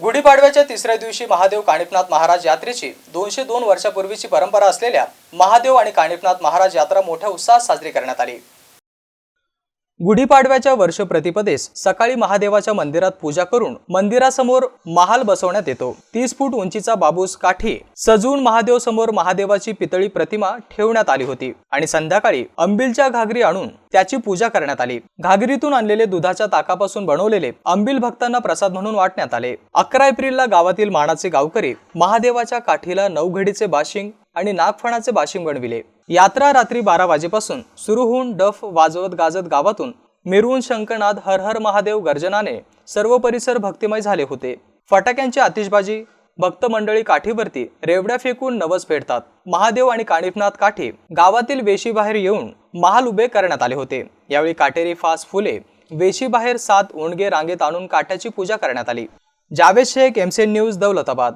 गुढीपाडव्याच्या तिसऱ्या दिवशी महादेव काणिपनाथ महाराज यात्रेची दोनशे दोन वर्षापूर्वीची परंपरा असलेल्या महादेव आणि काणिपनाथ महाराज यात्रा मोठ्या उत्साहात साजरी करण्यात आली. गुढीपाडव्याच्या वर्ष प्रतिपदेस सकाळी महादेवाच्या मंदिरात पूजा करून मंदिरासमोर महाल बसवण्यात येतो. तीस फूट उंचीचा बाबूस काठी सजवून महादेव समोर महादेवाची पितळी प्रतिमा ठेवण्यात आली होती आणि संध्याकाळी अंबिलच्या घागरी आणून त्याची पूजा करण्यात आली. घागरीतून आणलेले दुधाच्या ताकापासून बनवलेले अंबिल भक्तांना प्रसाद म्हणून वाटण्यात आले. अकरा एप्रिलला गावातील मानाचे गावकरी महादेवाच्या काठीला नवघडीचे बाशिंग आणि नागफणाचे बाशिंग बनविले यात्रा रात्री बारा वाजेपासून सुरू होऊन डफ वाजवत गाजत गावातून मिरवून शंकनाद हर हर महादेव गर्जनाने सर्व परिसर भक्तिमय झाले होते. फटाक्यांची आतिषबाजी भक्त मंडळी काठीवरती रेवड्या फेकून नवस फेडतात. महादेव आणि काणिफनाथ काठी गावातील वेशीबाहेर येऊन महाल उभे करण्यात आले होते. यावेळी काटेरी फास फुले वेशीबाहेर सात ओंडगे रांगेत आणून काठ्याची पूजा करण्यात आली. Javed Shaikh MCN news Daulatabad.